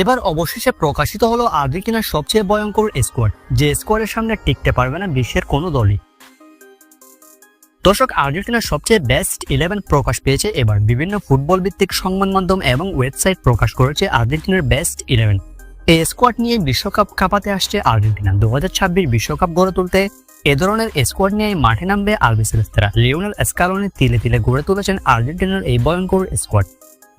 এবার অবশেষে প্রকাশিত হলো আর্জেন্টিনার সবচেয়ে ভয়ঙ্কর স্কোয়াড যে স্কোয়াডের সামনে টিকতে পারবে না বিশ্বের কোনো দলই। দর্শক আর্জেন্টিনার সবচেয়ে বেস্ট ইলেভেন প্রকাশ পেয়েছে এবার। বিভিন্ন ফুটবল ভিত্তিক সংবাদ মাধ্যম এবং ওয়েবসাইট প্রকাশ করেছে আর্জেন্টিনার বেস্ট ইলেভেন এই স্কোয়াড নিয়ে বিশ্বকাপ কাপাতে আসছে আর্জেন্টিনা। দু বিশ্বকাপ গড়ে তুলতে এ ধরনের স্কোয়াড নিয়ে মাঠে নামবে আলবিসেলেস্তারা লিওনেল এসকালোনে তিলে তিলে গড়ে তুলেছেন আর্জেন্টিনার এই ভয়ঙ্কর স্কোয়াড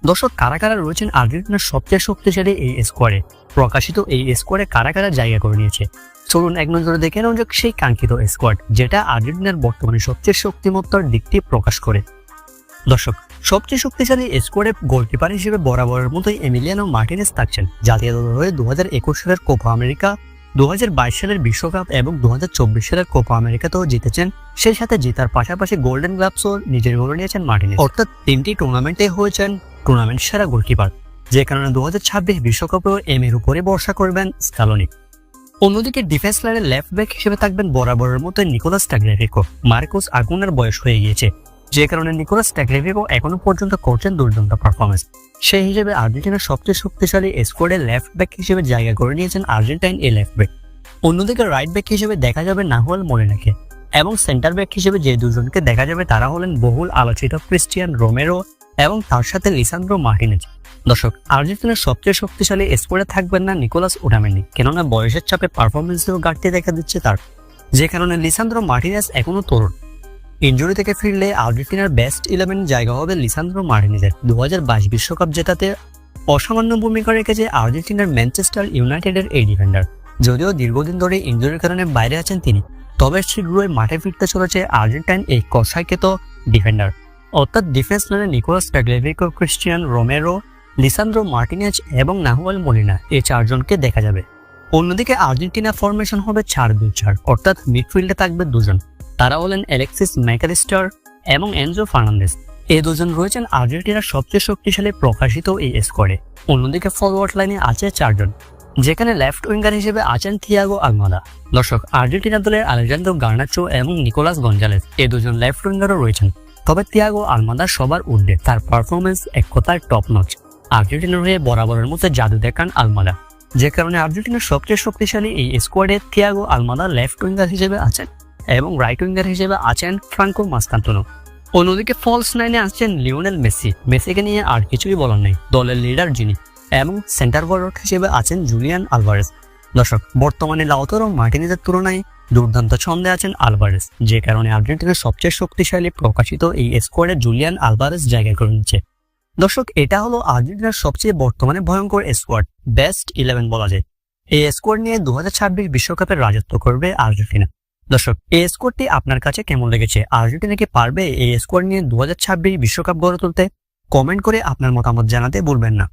দর্শক, কারা কারা রয়েছেন আর্জেন্টিনার সবচেয়ে শক্তিশালী এই স্কোয়াডে প্রকাশিত এই স্কোয়াডে কারা কারা জায়গা করে নিয়েছে? চলুন এক নজরে দেখে নেওয়া যাক সেই কাঙ্ক্ষিত স্কোয়াড যেটা আর্জেন্টিনার বর্তমানে সবচেয়ে শক্তিমত্তার দিকটি প্রকাশ করে। দর্শক, সবচেয়ে শক্তিশালী স্কোয়াডে গোলকিপার হিসেবে বরাবরের মতোই এমিলিয়ানো মার্টিনেস থাকছেন। জাতীয় দল হয়ে দু একুশ সালের কোপা আমেরিকা দু হাজার বাইশ সালের বিশ্বকাপ এবং দু হাজার চব্বিশ সালের কোপা আমেরিকাতেও জিতেছেন। সেই সাথে জেতার পাশাপাশি গোল্ডেন গ্লাভসও নিজের গোলে নিয়েছেন মার্টিনেস অর্থাৎ তিনটি টুর্নামেন্টে হয়েছেন টুর্নামেন্ট সেরা গোলকিপার, যে কারণে দু হাজার ছাব্বিশ বিশ্বকাপেও এম এর উপরে ভরসা করবেন স্কালোনি। অন্যদিকে ডিফেন্স লাইনের লেফট ব্যাক হিসেবে থাকবেন বরাবরের মতো নিকোলাস ট্যাগরেভিকো মার্কোস আগুনের বয়স হয়ে গিয়েছে, যে কারণে নিকোলাস ট্যাগরেভিকো এখনও পর্যন্ত করছেন দুর্দান্ত পারফরমেন্স সেই হিসেবে আর্জেন্টিনার সবচেয়ে শক্তিশালী স্কোয়াডে লেফট ব্যাক হিসেবে জায়গা করে নিয়েছেন আর্জেন্টাইন এই লেফট ব্যাক অন্যদিকে রাইট ব্যাক হিসেবে দেখা যাবে নাহুয়াল মোরেনাকে, এবং সেন্টার ব্যাক হিসেবে যে দুজনকে দেখা যাবে তারা হলেন বহুল আলোচিত ক্রিস্টিয়ান রোমেরো এবং তার সাথে লিসান্দ্রো মার্টিনেজ। দর্শক, আর্জেন্টিনার সবচেয়ে শক্তিশালী স্কোয়াডে থাকবেন না নিকোলাস ওটামেনি কেননা বয়সের চাপে পারফরমেন্সেও ঘাটতি দেখা দিচ্ছে তার। যে কারণে লিসান্দ্রো মার্টিনেস এখনও তরুণ। ইনজুরি থেকে ফিরলে আর্জেন্টিনার বেস্ট ইলেভেন জায়গা হবে লিসান্দ্রো মার্টিনেজের। দু হাজার বিশ্বকাপ জেতাতে অসামান্য ভূমিকা রেখেছে আর্জেন্টিনার ম্যানচেস্টার ইউনাইটেডের এই ডিফেন্ডার। যদিও দীর্ঘদিন ধরে ইনজুরির কারণে বাইরে আছেন তিনি, তবে শীঘ্রই মাঠে ফিরতে চলেছে আর্জেন্টাইন এই কষাইকেত ডিফেন্ডার। অর্থাৎ ডিফেন্স লাইনে Nicolas Tagliafico Cristian Romero Lisandro Martinez এবং নাহুয়াল মলিনা এই চারজনকে দেখা যাবে। অন্যদিকে আর্জেন্টিনা ফরমেশন হবে চার দুই চার, অর্থাৎ মিডফিল্ডে থাকবে দুজন। তারা হলেন অ্যালেক্সিস ম্যাকালিস্টার এবং এনজো ফার্নান্দেস এই দুজন রয়েছেন আর্জেন্টিনার সবচেয়ে শক্তিশালী প্রকাশিত এই স্কোয়াডে অন্যদিকে ফরওয়ার্ড লাইনে আছে চারজন, যেখানে লেফট উইঙ্গার হিসেবে আছেন থিয়াগো আলমাদা দর্শক, আর্জেন্টিনা দলের আলেজান্দ্রো গার্নাচো এবং নিকোলাস গঞ্জালেস এই দুজন লেফট উইঙ্গারও রয়েছেন। তবে তিয়াগো আলমাদা সবার উর্ধে তার পারফরমেন্স এক কথায় টপ নচ আর্জেন্টিনার হয়ে বরাবরের মতো জাদু দেখান আলমাদা। যে কারণে আর্জেন্টিনার সবচেয়ে শক্তিশালী এই স্কোয়াডে থিয়াগো আলমাদা লেফট উইঙ্গার হিসেবে আছেন এবং রাইট উইঙ্গার হিসেবে আছেন ফ্রাঙ্কো মাস্কান্তনো অন্যদিকে ফলস নাইনে আসছেন লিওনেল মেসি। মেসিকে নিয়ে আর কিছুই বলার নেই। দলের লিডার যিনি। এবং সেন্টার ফরওয়ার্ড হিসেবে আছেন জুলিয়ান আলভারেস দর্শক, বর্তমানে লাউতর ও মার্টিনিজের তুলনায় দুর্দান্ত ছন্দে আছেন আলভারেস, যে কারণে আর্জেন্টিনার সবচেয়ে শক্তিশালী প্রকাশিত এই স্কোয়াডে জুলিয়ান আলভারেস জায়গা করে নিচ্ছে। দর্শক, এটা হলো আর্জেন্টিনার সবচেয়ে বর্তমানে ভয়ঙ্কর স্কোয়াড বেস্ট ইলেভেন বলা যায়। এই স্কোয়াড নিয়ে দু বিশ্বকাপের রাজত্ব করবে আর্জেন্টিনা। দর্শক, এই স্কোয়াডটি আপনার কাছে কেমন লেগেছে? আর্জেন্টিনা কি পারবে এই স্কোয়াড নিয়ে দু বিশ্বকাপ গড়ে তুলতে? কমেন্ট করে আপনার মতামত জানাতে ভুলবেন না।